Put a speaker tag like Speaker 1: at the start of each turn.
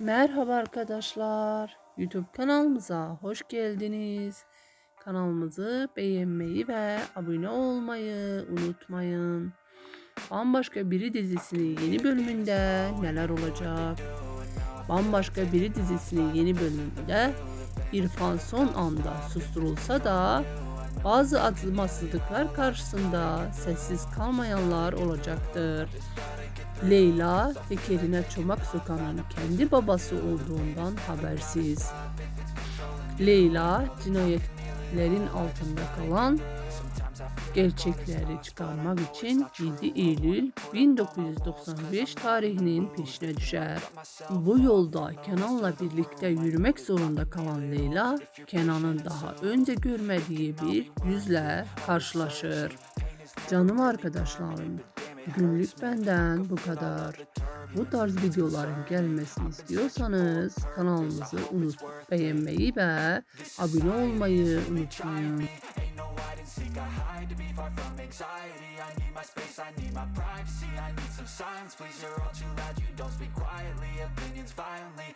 Speaker 1: Merhaba arkadaşlar. YouTube kanalımıza hoş geldiniz. Kanalımızı beğenmeyi ve abone olmayı unutmayın. Bambaşka Biri dizisinin yeni bölümünde neler olacak? Bambaşka Biri dizisinin yeni bölümünde İrfan son anda susturulsa da bazı acımasızlıklar karşısında sessiz kalmayanlar olacaktır. Leyla tekerine çomak sokanın kendi babası olduğundan habersiz. Leyla cinayetlerin altında kalan gerçekleri çıkarmak için 7 Eylül 1995 tarihinin peşine düşer. Bu yolda Kenan'la birlikte yürümek zorunda kalan Leyla, Kenan'ın daha önce görmediği bir yüzle karşılaşır. Canım arkadaşlarım, günlük benden bu kadar. Bu tarz videoların gelmesini istiyorsanız kanalımızı unut beğenmeyi ve abone olmayı unutmayın.
Speaker 2: And seek, I hide to be far from anxiety. I need my space, I need my privacy. I need some silence, please, you're all too loud. You don't speak quietly, opinions violently